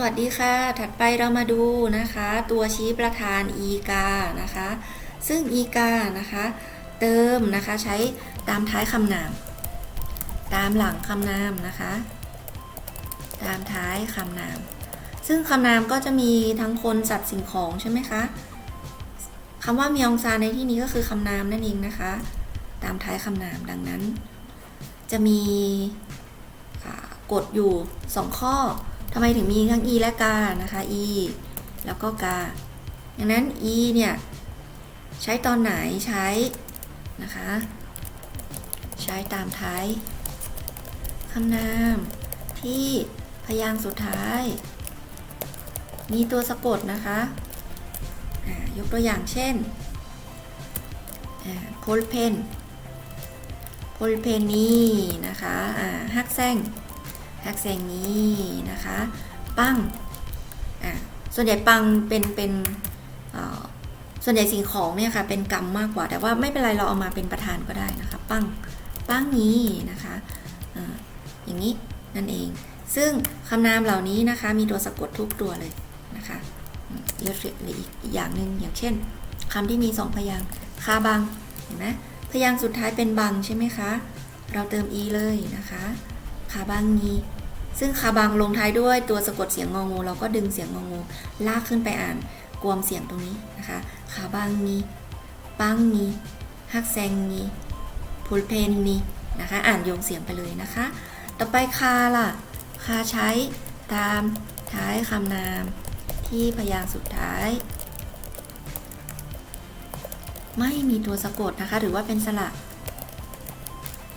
สวัสดีค่ะ ถัดไปเรามาดูนะคะ ตัวชี้ประธานอีกานะคะ ซึ่งอีกานะคะ เติมนะคะใช้ตามท้ายคำนาม ตามหลังคำนามนะคะ ตามท้ายคำนาม ซึ่งคำนามก็จะมีทั้งคนสัตว์สิ่งของใช่ไหมคะคำว่ามีองซาในที่นี้ก็คือคำนามนั่นเองนะคะ ตามท้ายคำนามดังนั้น จะมีกฎอยู่ 2 ข้อ ทำไมถึงมีทั้ง e และกานะคะ e แล้วก็กาดังนั้น e เนี่ย ใช้ตอนไหนใช้นะคะ ใช้ตามท้ายคำนามที่พยางค์สุดท้าย มีตัวสะกดนะคะยกตัวอย่างเช่นโพลเพนโพลเพนนี่นะคะฮักแซงักแซงนี้นะคะ ปังอ่าส่วนใหญ่ปังเป็นเป็นอ่อส่วนใหญ่สิ่งของเนี่ยค่ะเป็นกรรมมากกว่า แต่ว่าไม่เป็นไรเราเอามาเป็นประธานก็ได้นะคะ ปังปังนี้นะคะอ่าอย่างนี้นั่นเอง ซึ่งคำนามเหล่านี้นะคะ มีตัวสะกดทุกตัวเลยนะคะเลือกอีกอีกอย่างหนึ่งอย่างเช่นคำที่มีสองพยางค์คาบังเห็นไหมพยางค์สุดท้ายเป็นบังใช่ไหมคะ เราเติม e เลยนะคะคาบังนี้ ซึ่งคาบังลงท้ายด้วยตัวสะกดเสียงงองู เราก็ดึงเสียงงองู ลากขึ้นไปอ่านกวมเสียงตรงนี้นะคะคาบังนี้ปังนี้ฮักแซงนี้พูลเพนนี้นะคะอ่านโยงเสียงไปเลยนะคะ ต่อไปคาล่ะคาใช้ตามท้ายคำนามที่พยางค์สุดท้าย ไม่มีตัวสะกดนะคะ หรือว่าเป็นสระ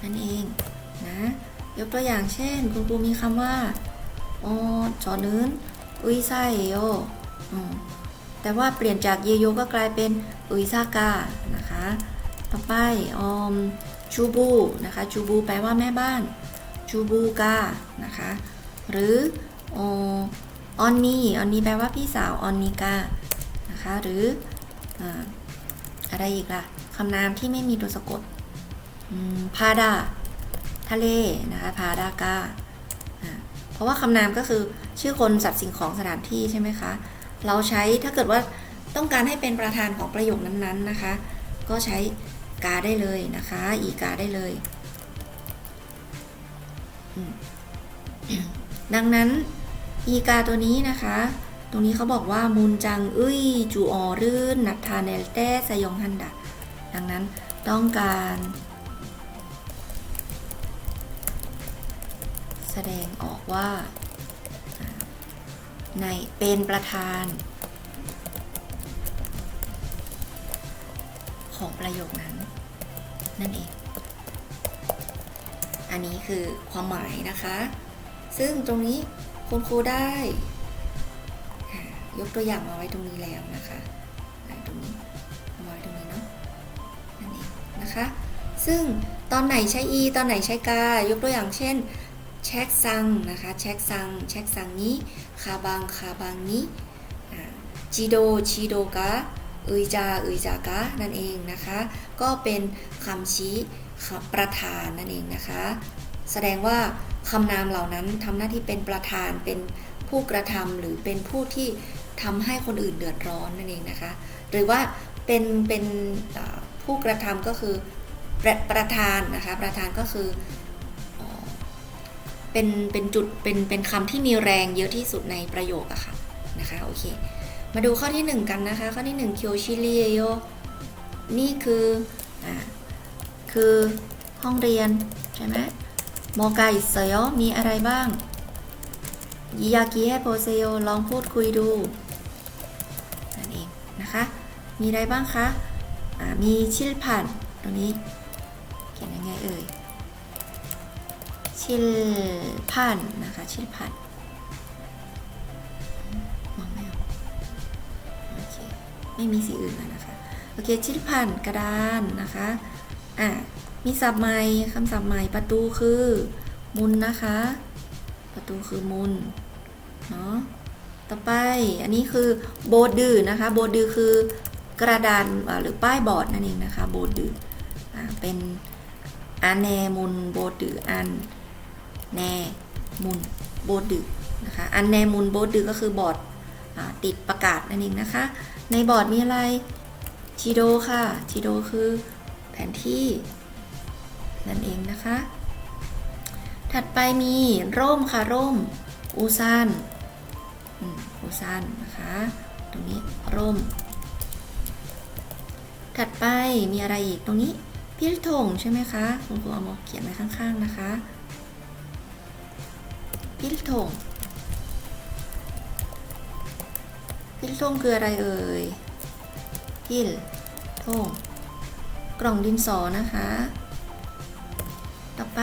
นั่นเองนะ กตัวอย่างเช่น คุณครูมีคำว่าโอ้จอนึนอุยไซโยอืมแต่ว่าเปลี่ยนจากเยโยก็กลายเป็นอุยซากานะคะ ต่อไปอมชูบูนะคะชูบูแปลว่าแม่บ้านชูบูกานะคะหรือออนนี่ออนนี่แปลว่าพี่สาวออนนิกานะคะหรือออะไรอีกล่ะคำนามที่ไม่มีตัวสะกดพาดา ทะเลนะคะพาดากาอ่าเพราะว่าคำนามก็คือชื่อคนสัตว์สิ่งของสถานที่ใช่ไหมคะ เราใช้ถ้าเกิดว่าต้องการให้เป็นประธานของประโยคนั้นๆนะคะ ก็ใช้กาได้เลยนะคะ อีกาได้เลย ดังนั้นอีกาตัวนี้นะคะ ตรงนี้เขาบอกว่ามูลจังอุ้ยจูออรื่นนัทธาเนลเตสยองฮันดะดังนั้นต้องการ แสดงออกว่า ในเป็นประธาน ของประโยคนั้น นั่นเอง อันนี้คือความหมายนะคะ ซึ่งตรงนี้คุณครูได้ ยกตัวอย่างมาไว้ตรงนี้แล้วนะคะตรงนี้ามาไว้ตรงนี้เนาะนั่นเองนะคะ ซึ่งตอนไหนใช้ e ตอนไหนใช้กายกตัวอย่างเช่น เช็คซังนะคะเช็คซังเช็คซังนี้ คาบัง คาบังนี้จิโด ชิโดกะอุยจาอุยจากะนั่นเองนะคะ ก็เป็นคำชี้ประธานนั่นเองนะคะ แสดงว่าคำนามเหล่านั้นทำหน้าที่เป็นประธาน เป็นผู้กระทำหรือเป็นผู้ที่ทำให้คนอื่นเดือดร้อนนั่นเองนะคะ หรือว่าเป็นเป็นผู้กระทำก็คือประประธานนะคะ ประธานก็คือ เป็นเป็นจุดเป็นเป็นคำที่มีแรงเยอะที่สุดในประโยคอะค่ะนะคะโอเคมาดูข้อที่ 1 กันนะคะ ข้อที่1เคียวชิเลียโยนี่คืออ่าคือห้องเรียน ใช่ไหมโมกาอิเซโยมีอะไรบ้างยิยากิเฮโปเซโยลองพูดคุยดูนั่นเองนะคะ มีอะไรบ้างคะมีชิลพันตรงนี้ เขียนยังไงเอ่ย ชิลพันนะคะชิลพันมองไม่ออกโอเคไม่มีสีอื่นแล้วนะคะโอเคชิลพันกระดานนะคะอะมีศัพท์ใหม่คำศัพท์ใหม่ประตูคือมุนนะคะ ประตูคือมุนเนาะต่อไปอันนี้คือโบดือนะคะ โบดือคือกระดานหรือป้ายบอร์ดนั่นเองนะคะ โบดืออ่าเป็นอันแนมุนโบดดืออัน แนมุนโบดดือนะคะอันแนมูลโบดือก็คือบอร์ดติดประกาศนั่นเองนะคะ ในบอร์ดมีอะไรชิโดค่ะชิโดคือแผนที่นั่นเองนะคะ ถัดไปมีร่มค่ะร่มอูซานอืมอูซานนะคะตรงนี้ร่ม ถัดไปมีอะไรอีกตรงนี้พิลทงใช่ไหมคะคุณครูเอามาเขียนไว้ข้างๆนะคะ พิลทงพิลทงคืออะไรเอ่ยพิลทงกล่องดินสอนะคะ ต่อไป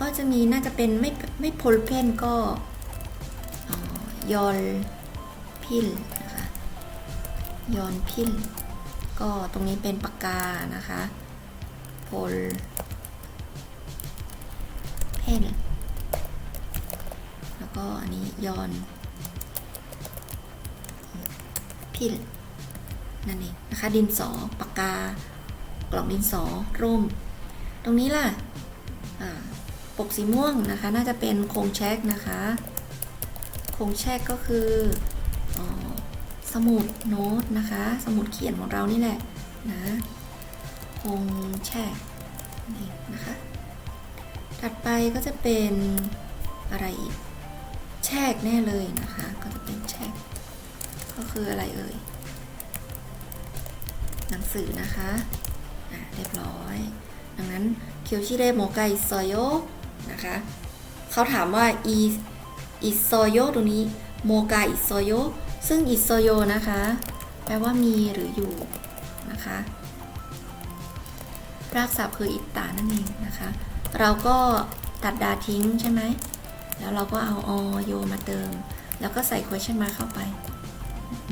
ก็จะมีน่าจะเป็นไม่ไม่โพลเพนก็ยอนพิลนะคะยอนพิลก็ตรงนี้เป็นปากกานะคะโพลเพน ก็อันนี้ยอน พิลนั่นเองนะคะ ดินสอปากกา กล่องดินสอร่ม ตรงนี้ล่ะปกสีม่วงนะคะ น่าจะเป็นโครงแช็กนะคะ โครงแช็กก็คืออสมุดโน้ตนะคะ สมุดเขียนของเรานี่แหละนะโครงแช่นี่นะคะ ถัดไปก็จะเป็นอะไรอีก แชกแน่เลยนะคะ ก็จะเป็นแชกก็คืออะไรเอ่ย หนังสือนะคะอะเรียบร้อย ดังนั้นเคียวชิเรโมไกซอยโยนะคะ เขาถามว่าอีอิโซโยตรงนี้โมกาอิโซโยซึ่งอิโซโยนะคะ แปลว่ามีหรืออยู่นะคะรากศัพท์คืออิตตานั่นเองนะคะ เราก็ตัดดาทิ้งใช่ไหม แล้วเราก็เอาอโยมาเติม แล้วก็ใส่ question mark เข้าไป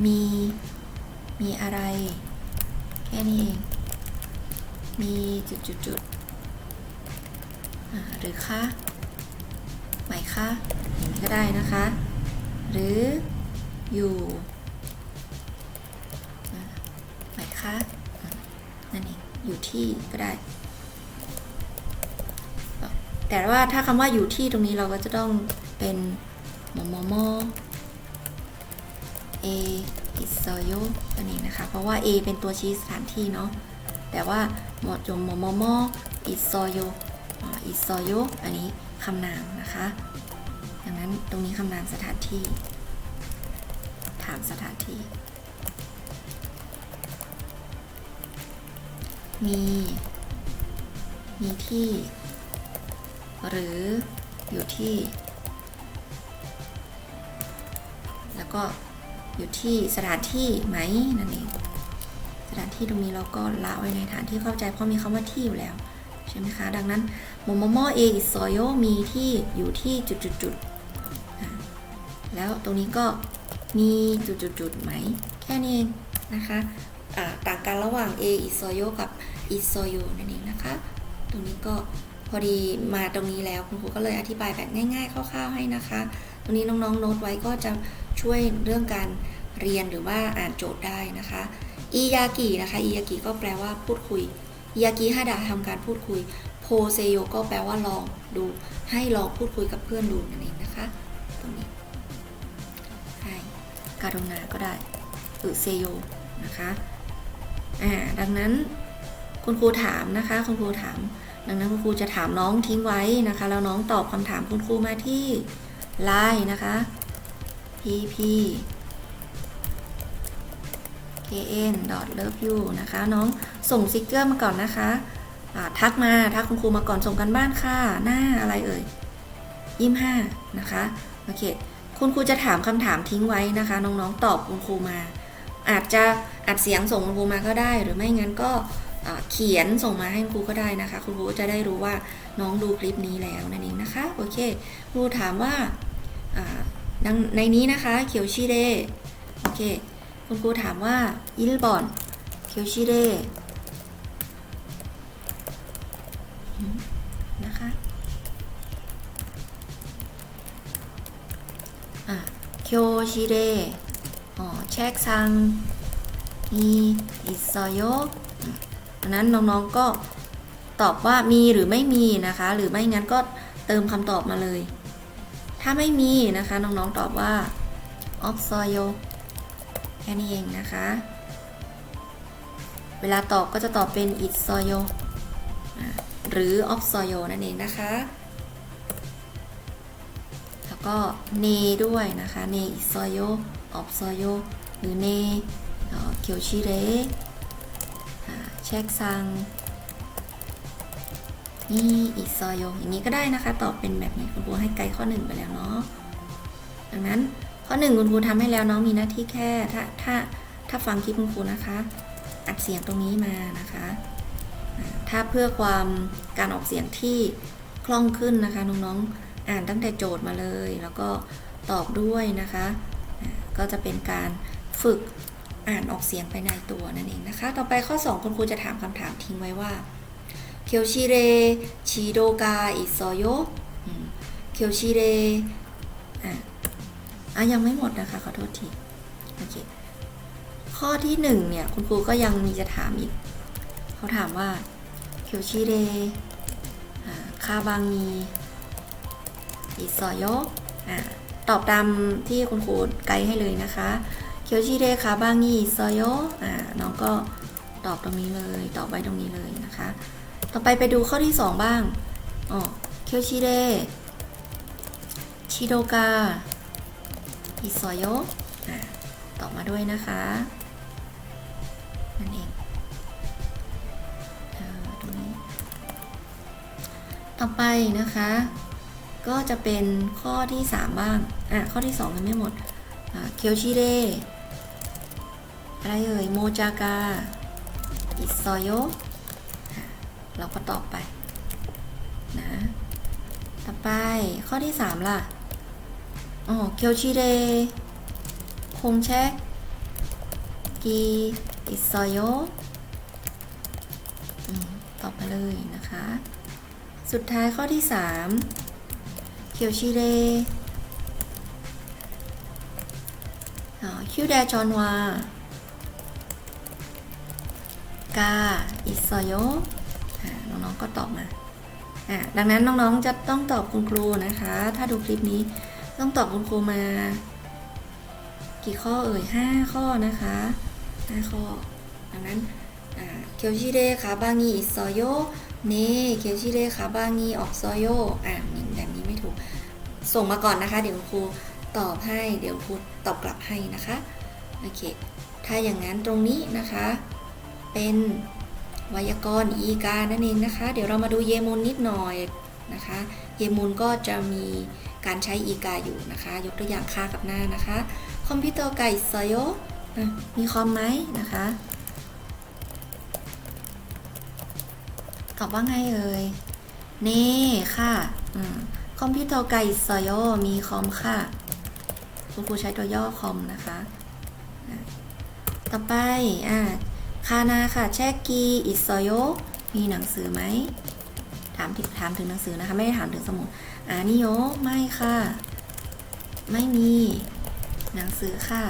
มี มีอะไร แค่นี้เอง มีจุดจุดจุดๆหรือคะไหมคะอย่างนี้ก็ได้นะคะ หรืออยู่อ่าไหมคะอ่านั่นเองอยู่ที่ก็ได้ แต่ว่าถ้าคำว่าอยู่ที่ตรงนี้เราก็จะต้องเป็นมอมอมอ A อิสโยอันนี้นะคะ เพราะว่า A เป็นตัวชี้สถานที่เนาะ แต่ว่าหมดจมมอมอมออิสโยอิสโยอันนี้คำนามนะคะดังนั้นตรงนี้คำนามสถานที่ ถามสถานที่ มี มีที่ หรืออยู่ที่ แล้วก็อยู่ที่สถานที่ไหมนั่นเองสถานที่ตรงนี้เราก็ละไว้ในฐานที่เข้าใจเพราะมีคำว่าที่อยู่แล้ว ใช่ไหมคะ ดังนั้นโมโมโมเออิโซโยมีที่อยู่ที่จุดจุดจุดๆแล้วตรงนี้ก็มีจุดจุดจุดๆไหม แค่นี้เองนะคะต่างกันระหว่าง A อิโซโยกับอิโซโยนั่นเองนะคะ ตรงนี้ก็ อดีมาตรงนี้แล้วคุณครูก็เลยอธิบายแบบง่ายๆคร่าวๆให้นะคะ ตรงนี้น้องๆโน้ตไว้ก็จะช่วยเรื่องการเรียนหรือว่าอ่านโจทย์ได้นะคะอียากินะคะอียากิก็แปลว่าพูดคุยอียากิฮาดะทำการพูดคุยโพเซโยก็แปลว่าลองดู ให้ลองพูดคุยกับเพื่อนดูนั่นเองนะคะตรงนี้ให้การุณาก็ได้อึเซโยนะคะอ่าดังนั้นคุณครูถามนะคะ คุณครูถาม ดังนั้นคุณครูจะถามน้องทิ้งไว้นะคะ แล้วน้องตอบคำถามคุณครูมาที่ Line นะคะ pp kn love you นะคะ น้องส่งสติกเกอร์มาก่อนนะคะทักมาทักคุณครูมาก่อนส่งกันบ้านค่ะ หน้าอะไรเอ่ยยี่ห้านะคะโอเคคุณครูจะถามคำถามทิ้งไว้นะคะ น้องๆตอบคุณครูมา อาจจะอัดเสียงส่งคุณครูมาก็ได้ หรือไม่งั้นก็ เขียนส่งมาให้ครูก็ได้นะคะ ครูจะได้รู้ว่าน้องดูคลิปนี้แล้วนั่นเองนะคะ โอเค ครูถามว่าในนี้นะคะเขียวชิเรโอเค คุณครูถามว่าอิลบอนเขียวชิเรอนะคะอะเคียวชิเรอ๋อเช็คซังมีอิซโย ดังนั้นน้องๆก็ตอบว่ามีหรือไม่มีนะคะ หรือไม่งั้นก็เติมคำตอบมาเลย ถ้าไม่มีนะคะน้องๆตอบว่า opsoyo แค่นี้เองนะคะ เวลาตอบก็จะตอบเป็น itsoyo อ่าหรือ opsoyo นั่นเองนะคะ แล้วก็เนด้วยนะคะเน itsoyo opsoyo หรือเนเคียวชิเร เช็คซังนี่อิซอยอย่างนี้ก็ได้นะคะ ตอบเป็นแบบไหนคุณครูให้ไกด์ข้อหนึ่งไปแล้วเนาะดังนั้นข้อหนึ่งคุณครูทำให้แล้วน้องมีหน้าที่แค่ถ้าถ้าถ้าฟังคลิปคุณครูนะคะ อัดเสียงตรงนี้มานะคะ ถ้าเพื่อความการออกเสียงที่คล่องขึ้นนะคะน้องๆอ่านตั้งแต่โจทย์มาเลย แล้วก็ตอบด้วยนะคะ ก็จะเป็นการฝึก อ่านออกเสียงไปในตัวนั่นเองนะคะ ต่อไปข้อ 2 คุณครูจะถามคำถามทิ้งไว้ว่าเคียวชิเรชิโดกาอิโซโยเคียวชิเรอะอะยังไม่หมดนะคะ ขอโทษทีโอเคข้อที่1เนี่ยคุณครูก็ยังมีจะถามอีก เขาถามว่าเคียวชิเรคาบางีอิโซโยอะตอบตามที่คุณครูไกด์ให้เลยนะคะ เคียวชีเดคาบางีโซโยอ่าน้องก็ตอบตรงนี้เลย ตอบไว้ตรงนี้เลยนะคะ ต่อไปไปดูข้อที่ 2 บ้างอ๋อเคียวชีเดชิโดกาอิโซโยตอบมาด้วยนะคะนั่นเองตรงนี้ ต่อไปนะคะ ก็จะเป็นข้อที่ 3 บ้าง อะ ข้อที่ 2 ยังไม่หมดเคียวชิเร อะไรเอ่ยโมจากาอิซโยเราก็ตอบไปนะต่อไปข้อที่ 3 ล่ะอ๋อเคียวชิเรคงเช็คกีอิซโยอืมตอบไปเลยนะคะ สุดท้ายข้อที่ 3 เคียวชิเรอ๋อคิวแดจอนวา กาอิซโยน้องๆก็ตอบมาดังนั้นน้องๆจะต้องตอบคุณครูนะคะ ถ้าดูคลิปนี้ต้องตอบคุณครูมา กี่ข้อเอ่ย5ข้อนะคะ5ข้อดังนั้นเคียวชิเรคาบางีอิโซโยเนเคียวชิเรคาบางีออกโซโยอ่านี่แบบนี้ไม่ถูก ส่งมาก่อนนะคะ เดี๋ยวครูตอบให้เดี๋ยวครูตอบกลับให้นะคะโอเคถ้าอย่างนั้นตรงนี้นะคะ เป็นไวยากรณ์อีกานั่นเองนะคะ เดี๋ยวเรามาดูเยมูลนิดหน่อยนะคะ เยมูลก็จะมีการใช้อีกาอยู่นะคะ ยกตัวอย่างค่ากับหน้านะคะ คอมพิวเตอร์ไก่ซโยมีคอมไหมนะคะตอบว่าไงเอ่ยเน่ค่ะอคอมพิวเตอร์ไก่ซโยมีคอมค่ะคุณครูใช้ตัวย่อคอมนะคะอะต่อไปอ่า คานาค่ะแชกกีอิซโยมีหนังสือไหมถามถึงถามถึงหนังสือนะคะ ไม่ได้ถามถึงสมุดอานิโยไม่ค่ะ ไม่มีหนังสือค่ะ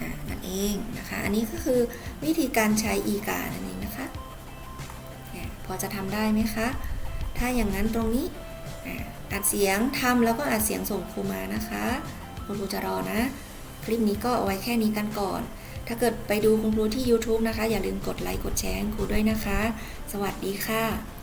อ่านั่นเองนะคะ อันนี้ก็คือวิธีการใช้อีกานั่นเองนะคะพอจะทำได้ไหมคะ ถ้าอย่างนั้นตรงนี้อ่าอัดเสียงทำแล้วก็อัดเสียงส่งครูมานะคะ คุณครูจะรอนะ คลิปนี้ก็เอาไว้แค่นี้กันก่อน ถ้าเกิดไปดูคุณครูที่ YouTube นะคะ อย่าลืมกดไลค์กดแชร์ให้ครูด้วยนะคะ สวัสดีค่ะ